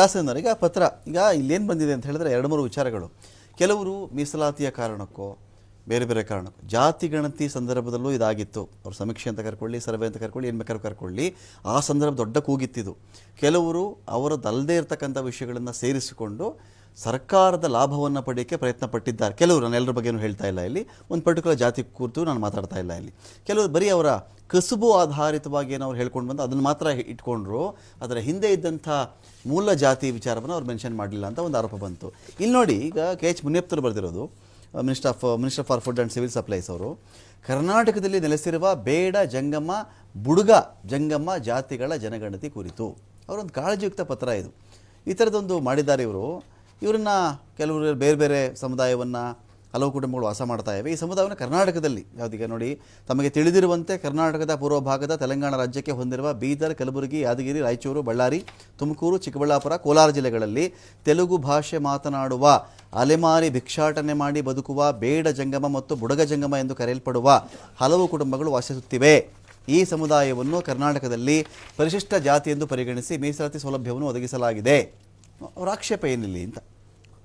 ಶಾಸನರು ಈಗ ಪತ್ರ. ಈಗ ಇಲ್ಲೇನು ಬಂದಿದೆ ಅಂತ ಹೇಳಿದ್ರೆ ಎರಡು ಮೂರು ವಿಚಾರಗಳು. ಕೆಲವರು ಮೀಸಲಾತಿಯ ಕಾರಣಕ್ಕೋ, ಬೇರೆ ಬೇರೆ ಕಾರಣಕ್ಕೂ, ಜಾತಿ ಗಣತಿ ಸಂದರ್ಭದಲ್ಲೂ ಇದಾಗಿತ್ತು. ಅವ್ರು ಸಮೀಕ್ಷೆ ಅಂತ ಕರ್ಕೊಳ್ಳಿ, ಸರ್ವೆ ಅಂತ ಕರ್ಕೊಳ್ಳಿ ಏನು ಬೇಕಾದ್ರೂ ಕರ್ಕೊಳ್ಳಿ, ಆ ಸಂದರ್ಭ ದೊಡ್ಡ ಕೂಗಿತ್ತಿದು ಕೆಲವರು ಅವರದ್ದಲ್ಲದೇ ಇರತಕ್ಕಂಥ ವಿಷಯಗಳನ್ನು ಸೇರಿಸಿಕೊಂಡು ಸರ್ಕಾರದ ಲಾಭವನ್ನು ಪಡೆಯೋಕ್ಕೆ ಪ್ರಯತ್ನ ಪಟ್ಟಿದ್ದಾರೆ. ಕೆಲವರು ನಾನು ಎಲ್ಲರ ಬಗ್ಗೆನೂ ಹೇಳ್ತಾ ಇಲ್ಲ ಇಲ್ಲಿ. ಒಂದು ಪರ್ಟಿಕ್ಯುಲರ್ ಜಾತಿ ಕುರಿತು ನಾನು ಮಾತಾಡ್ತಾ ಇಲ್ಲ ಇಲ್ಲಿ. ಕೆಲವರು ಬರೀ ಅವರ ಕಸುಬು ಆಧಾರಿತವಾಗಿ ಏನೋ ಅವ್ರು ಹೇಳ್ಕೊಂಡು ಬಂದು ಅದನ್ನು ಮಾತ್ರ ಇಟ್ಕೊಂಡ್ರು. ಅದರ ಹಿಂದೆ ಇದ್ದಂಥ ಮೂಲ ಜಾತಿ ವಿಚಾರವನ್ನು ಅವ್ರು ಮೆನ್ಷನ್ ಮಾಡಲಿಲ್ಲ ಅಂತ ಒಂದು ಆರೋಪ ಬಂತು. ಇಲ್ಲಿ ನೋಡಿ, ಈಗ ಕೆ ಎಚ್ ಮುನಿಯಪ್ತರು ಬರೆದಿರೋದು minister of minister for food and civil supplies ಅವರು. ಕರ್ನಾಟಕದಲ್ಲಿ ನೆಲೆಸಿರುವ ಬೇಡ ಜಂಗಮ, ಬುಡುಗ ಜಂಗಮ್ಮ ಜಾತಿಗಳ ಜನಗಣತಿ ಕುರಿತು. ಅವರೊಂದು ಕಾಳಜಿಯುಕ್ತ ಪತ್ರ ಇದು. ಈ ಥರದೊಂದು ಮಾಡಿದ್ದಾರೆ ಇವರು. ಇವರನ್ನ ಕೆಲವರು ಬೇರೆ ಬೇರೆ ಸಮುದಾಯವನ್ನು ಹಲವು ಕುಟುಂಬಗಳು ವಾಸ ಮಾಡ್ತಾ ಇವೆ. ಈ ಸಮುದಾಯವನ್ನು ಕರ್ನಾಟಕದಲ್ಲಿ ಯಾವುದೀಗ ನೋಡಿ, ತಮಗೆ ತಿಳಿದಿರುವಂತೆ ಕರ್ನಾಟಕದ ಪೂರ್ವ ಭಾಗದ ತೆಲಂಗಾಣ ರಾಜ್ಯಕ್ಕೆ ಹೊಂದಿರುವ ಬೀದರ್, ಕಲಬುರಗಿ, ಯಾದಗಿರಿ, ರಾಯಚೂರು, ಬಳ್ಳಾರಿ, ತುಮಕೂರು, ಚಿಕ್ಕಬಳ್ಳಾಪುರ, ಕೋಲಾರ ಜಿಲ್ಲೆಗಳಲ್ಲಿ ತೆಲುಗು ಭಾಷೆ ಮಾತನಾಡುವ, ಅಲೆಮಾರಿ ಭಿಕ್ಷಾಟನೆ ಮಾಡಿ ಬದುಕುವ, ಬೇಡ ಜಂಗಮ ಮತ್ತು ಬುಡಗ ಜಂಗಮ ಎಂದು ಕರೆಯಲ್ಪಡುವ ಹಲವು ಕುಟುಂಬಗಳು ವಾಸಿಸುತ್ತಿವೆ. ಈ ಸಮುದಾಯವನ್ನು ಕರ್ನಾಟಕದಲ್ಲಿ ಪರಿಶಿಷ್ಟ ಜಾತಿ ಎಂದು ಪರಿಗಣಿಸಿ ಮೀಸಲಾತಿ ಸೌಲಭ್ಯವನ್ನು ಒದಗಿಸಲಾಗಿದೆ. ಅವರ ಆಕ್ಷೇಪ ಏನಿಲ್ಲ ಅಂತ.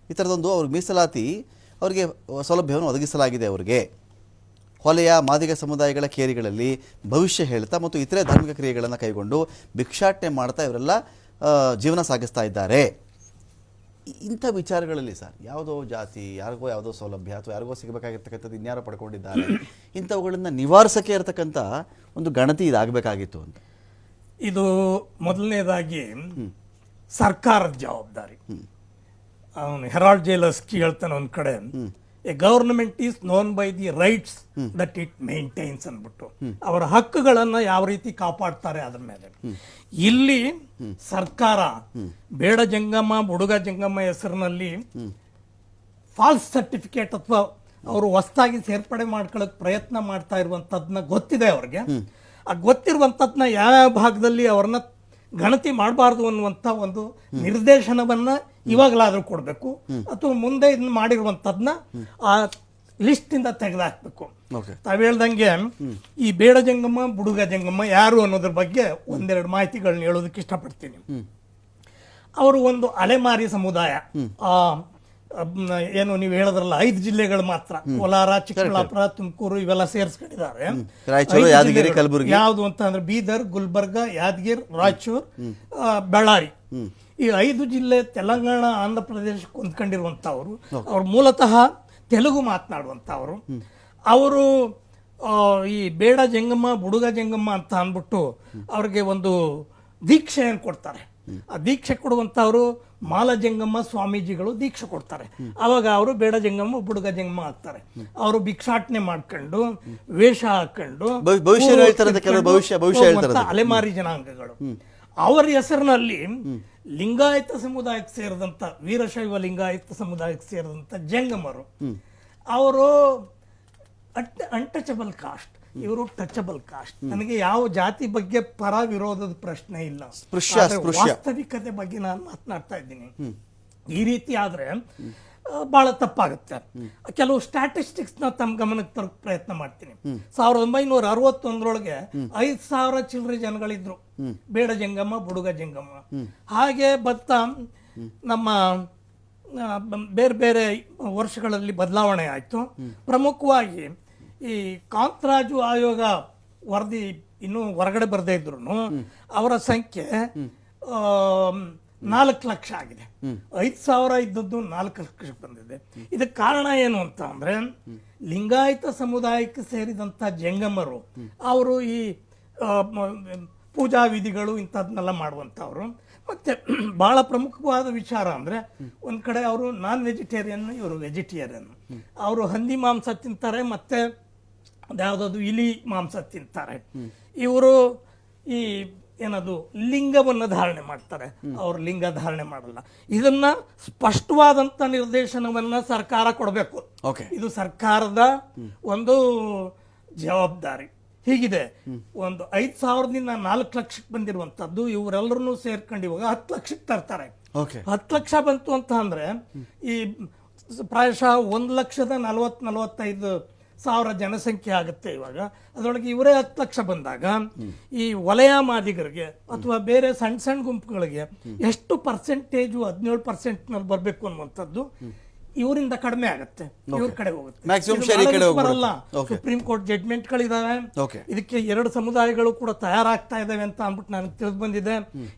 ಈ ಥರದೊಂದು ಅವ್ರಿಗೆ ಮೀಸಲಾತಿ ಅವರಿಗೆ ಸೌಲಭ್ಯವನ್ನು ಒದಗಿಸಲಾಗಿದೆ ಅವರಿಗೆ. ಹೊಲೆಯ ಮಾದಿಗ ಸಮುದಾಯಗಳ ಕೇರಿಗಳಲ್ಲಿ ಭವಿಷ್ಯ ಹೇಳ್ತಾ ಮತ್ತು ಇತರೆ ಧಾರ್ಮಿಕ ಕ್ರಿಯೆಗಳನ್ನು ಕೈಗೊಂಡು ಭಿಕ್ಷಾಟನೆ ಮಾಡ್ತಾ ಇವರೆಲ್ಲ ಜೀವನ ಸಾಗಿಸ್ತಾ ಇದ್ದಾರೆ. ಇಂಥ ವಿಚಾರಗಳಲ್ಲಿ ಸರ್ ಯಾವುದೋ ಜಾತಿ ಯಾರಿಗೋ ಯಾವುದೋ ಸೌಲಭ್ಯ ಅಥವಾ ಯಾರಿಗೋ ಸಿಗಬೇಕಾಗಿರ್ತಕ್ಕಂಥದ್ದು ಇನ್ಯಾರೋ ಪಡ್ಕೊಂಡಿದ್ದಾರೆ ಇಂಥವುಗಳನ್ನು ನಿವಾರಿಸಕ್ಕೆ ಇರತಕ್ಕಂಥ ಒಂದು ಗಣತಿ ಇದಾಗಬೇಕಾಗಿತ್ತು ಅಂತ. ಇದು ಮೊದಲನೇದಾಗಿ ಸರ್ಕಾರದ ಜವಾಬ್ದಾರಿ. ಅವನು ಹೆರಾಲ್ಡ್ ಜೇಲಸ್ಕಿ ಹೇಳ್ತಾನೆ ಒಂದ್ ಕಡೆ. A government is known by the rights that it maintains ಅಂದ್ಬಿಟ್ಟು. ಅವರ ಹಕ್ಕುಗಳನ್ನ ಯಾವ ರೀತಿ ಕಾಪಾಡ್ತಾರೆ ಅದ್ರ ಮೇಲೆ. ಇಲ್ಲಿ ಸರ್ಕಾರ ಬೇಡ ಜಂಗಮ್ಮ ಬುಡುಗ ಜಂಗಮ್ಮ ಹೆಸರಿನಲ್ಲಿ ಫಾಲ್ಸ್ ಸರ್ಟಿಫಿಕೇಟ್ ಅಥವಾ ಅವರು ಹೊಸದಾಗಿ ಸೇರ್ಪಡೆ ಮಾಡ್ಕೊಳ್ಳೋಕೆ ಪ್ರಯತ್ನ ಮಾಡ್ತಾ ಇರುವಂತದ್ನ ಗೊತ್ತಿದೆ ಅವ್ರಿಗೆ. ಆ ಗೊತ್ತಿರುವಂತದ್ನ ಯಾವ ಭಾಗದಲ್ಲಿ ಅವ್ರನ್ನ ಗಣತಿ ಮಾಡಬಾರ್ದು ಅನ್ನುವಂಥ ಒಂದು ನಿರ್ದೇಶನವನ್ನ ಇವಾಗಲಾದರೂ ಕೊಡಬೇಕು. ಅಥವಾ ಮುಂದೆ ಇದನ್ನ ಮಾಡಿರುವಂಥದ್ದನ್ನ ಆ ಲಿಸ್ಟಿಂದ ತೆಗೆದಾಕ್ಬೇಕು. ತಾವು ಹೇಳ್ದಂಗೆ ಈ ಬೇಡ ಜಂಗಮ್ಮ ಬುಡುಗ ಜಂಗಮ್ಮ ಯಾರು ಅನ್ನೋದ್ರ ಬಗ್ಗೆ ಒಂದೆರಡು ಮಾಹಿತಿಗಳನ್ನ ಹೇಳೋದಕ್ಕೆ ಇಷ್ಟಪಡ್ತೀನಿ. ಅವರು ಒಂದು ಅಲೆಮಾರಿ ಸಮುದಾಯ. ಆ ಏನು ನೀವು ಹೇಳಿದ್ರಲ್ಲ ಐದು ಜಿಲ್ಲೆಗಳು ಮಾತ್ರ. ಕೋಲಾರ ಚಿಕ್ಕಬಳ್ಳಾಪುರ ತುಮಕೂರು ಇವೆಲ್ಲ ಸೇರಿಸ್ಕೊಂಡಿದ್ದಾರೆ. ಯಾವುದು ಅಂತ ಅಂದ್ರೆ ಬೀದರ್ ಗುಲ್ಬರ್ಗ ಯಾದಗಿರ್ ರಾಯಚೂರ್ ಬಳ್ಳಾರಿ. ಈ ಐದು ಜಿಲ್ಲೆ ತೆಲಂಗಾಣ ಆಂಧ್ರ ಪ್ರದೇಶ ಹೊಂದ್ಕೊಂಡಿರುವಂತವ್ರು ಅವ್ರು ಮೂಲತಃ ತೆಲುಗು ಮಾತನಾಡುವಂತವ್ರು ಅವರು ಈ ಬೇಡ ಜಂಗಮ್ಮ ಬುಡುಗ ಜಂಗಮ್ಮ ಅಂತ ಅಂದ್ಬಿಟ್ಟು ಅವ್ರಿಗೆ ಒಂದು ದೀಕ್ಷೆಯನ್ನು ಕೊಡ್ತಾರೆ? ಆ ದೀಕ್ಷೆ ಕೊಡುವಂತವ್ರು ಮಾಲಜಂಗಮ್ಮ ಸ್ವಾಮೀಜಿಗಳು ದೀಕ್ಷೆ ಕೊಡ್ತಾರೆ. ಅವಾಗ ಅವರು ಬೇಡ ಜಂಗಮ್ಮ ಬುಡುಗ ಜಂಗಮ್ಮ ಆಗ್ತಾರೆ. ಅವರು ಭಿಕ್ಷಾಟನೆ ಮಾಡ್ಕೊಂಡು ವೇಷ ಹಾಕೊಂಡು ಅಲೆಮಾರಿ ಜನಾಂಗಗಳು. ಅವರ ಹೆಸರಿನಲ್ಲಿ ಲಿಂಗಾಯತ ಸಮುದಾಯಕ್ಕೆ ಸೇರಿದಂತ ವೀರಶೈವ ಲಿಂಗಾಯತ ಸಮುದಾಯಕ್ಕೆ ಸೇರಿದಂತ ಜಂಗಮರು ಅವರು ಅಂಟಚಬಲ್ ಕಾಸ್ಟ್. ಇವರು ಟಚಬಲ್ ಕಾಸ್ಟ್ ನನಗೆ ಯಾವ ಜಾತಿ ಬಗ್ಗೆ ಪರ ವಿರೋಧದ ಪ್ರಶ್ನೆ ಇಲ್ಲ. ವಾಸ್ತವಿಕತೆ ಬಗ್ಗೆ ನಾನು ಮಾತನಾಡ್ತಾ ಇದ್ದೀನಿ. ಈ ರೀತಿ ಆದ್ರೆ ಬಹಳ ತಪ್ಪಾಗುತ್ತೆ. ಕೆಲವು ಸ್ಟ್ಯಾಟಿಸ್ಟಿಕ್ಸ್ನ ತಮ್ಮ ಗಮನಕ್ಕೆ ತರ ಪ್ರಯತ್ನ ಮಾಡ್ತೀನಿ. ಸಾವಿರದ ಒಂಬೈನೂರ ಅರವತ್ತೊಂದರೊಳಗೆ ಐದ್ ಸಾವಿರ ಚಿಲ್ಲರೆ ಜನಗಳಿದ್ರು. ಬೇಡ ಜಂಗಮ್ಮ ಬುಡುಗ ಜಂಗಮ್ಮ ಹಾಗೆ ಬತ್ತ ನಮ್ಮ ಬೇರೆ ಬೇರೆ ವರ್ಷಗಳಲ್ಲಿ ಬದಲಾವಣೆ ಆಯ್ತು. ಪ್ರಮುಖವಾಗಿ ಈ ಕಾಂತರಾಜು ಆಯೋಗ ವರದಿ ಇನ್ನೂ ಹೊರಗಡೆ ಬರದೇ ಇದ್ರು ಅವರ ಸಂಖ್ಯೆ ನಾಲ್ಕು ಲಕ್ಷ ಆಗಿದೆ. ಐದು ಸಾವಿರ ಇದ್ದದ್ದು ನಾಲ್ಕು ಲಕ್ಷಕ್ಕೆ ಬಂದಿದೆ. ಇದಕ್ಕೆ ಕಾರಣ ಏನು ಅಂತ ಅಂದ್ರೆ ಲಿಂಗಾಯತ ಸಮುದಾಯಕ್ಕೆ ಸೇರಿದಂತ ಜಂಗಮರು ಅವರು ಈ ಪೂಜಾ ವಿಧಿಗಳು ಇಂಥದ್ನೆಲ್ಲ ಮಾಡುವಂಥವ್ರು. ಮತ್ತೆ ಬಹಳ ಪ್ರಮುಖವಾದ ವಿಚಾರ ಅಂದ್ರೆ ಒಂದ್ ಕಡೆ ಅವರು ನಾನ್ ವೆಜಿಟೇರಿಯನ್ ಇವರು ವೆಜಿಟೇರಿಯನ್ ಅವರು ಹಂದಿ ಮಾಂಸ ತಿಂತಾರೆ ಮತ್ತೆ ಅದ್ಯಾವುದಾದ್ರು ಇಲಿ ಮಾಂಸ ತಿಂತಾರೆ. ಇವರು ಈ ಏನದು ಲಿಂಗವನ್ನು ಧಾರಣೆ ಮಾಡ್ತಾರೆ. ಅವ್ರು ಲಿಂಗ ಧಾರಣೆ ಮಾಡಲ್ಲ. ಇದನ್ನ ಸ್ಪಷ್ಟವಾದಂತ ನಿರ್ದೇಶನವನ್ನ ಸರ್ಕಾರ ಕೊಡಬೇಕು. ಓಕೆ ಇದು ಸರ್ಕಾರದ ಒಂದು ಜವಾಬ್ದಾರಿ. ಹೀಗಿದೆ. ಒಂದು ಐದ್ ಸಾವಿರದಿಂದ ನಾಲ್ಕು ಲಕ್ಷಕ್ಕೆ ಬಂದಿರುವಂತದ್ದು ಇವರೆಲ್ಲರನ್ನೂ ಸೇರ್ಕೊಂಡು ಇವಾಗ ಹತ್ತು ಲಕ್ಷಕ್ಕೆ ತರ್ತಾರೆ. ಹತ್ತು ಲಕ್ಷ ಬಂತು ಅಂತ ಅಂದ್ರೆ ಈ ಪ್ರಾಯಶಃ ಒಂದು ಲಕ್ಷದ ನಲವತ್ ನಲವತ್ತೈದು ಸಾವಿರ ಜನಸಂಖ್ಯೆ ಆಗುತ್ತೆ ಇವಾಗ. ಅದರೊಳಗೆ ಇವರೇ ಹತ್ತು ಲಕ್ಷ ಬಂದಾಗ ಈ ವಲಯ ಮಾದಿಗರಿಗೆ ಅಥವಾ ಬೇರೆ ಸಣ್ಣ ಸಣ್ಣ ಗುಂಪುಗಳಿಗೆ ಎಷ್ಟು ಪರ್ಸೆಂಟೇಜು ಹದಿನೇಳು ಪರ್ಸೆಂಟ್ನಲ್ಲಿ ಬರಬೇಕು ಅನ್ನುವಂಥದ್ದು ಇವರಿಂದ ಕಡಿಮೆ ಆಗುತ್ತೆ. ಇವ್ರ ಕಡೆ ಹೋಗುತ್ತೆ. ಬರಲ್ಲ. ಸುಪ್ರೀಂ ಕೋರ್ಟ್ ಜಡ್ಮೆಂಟ್ಗಳಿದಾವೆ. ಇದಕ್ಕೆ ಎರಡು ಸಮುದಾಯಗಳು ಕೂಡ ತಯಾರಾಗ್ತಾ ಇದಾವೆ ಅಂತ ಅಂದ್ಬಿಟ್ಟು ನನಗೆ ತಿಳಿದು ಬಂದಿದೆ.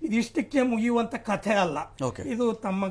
ಇದಿಷ್ಟಕ್ಕೆ ಮುಗಿಯುವಂತ ಕಥೆ ಅಲ್ಲ. ಇದು ತಮ್ಮ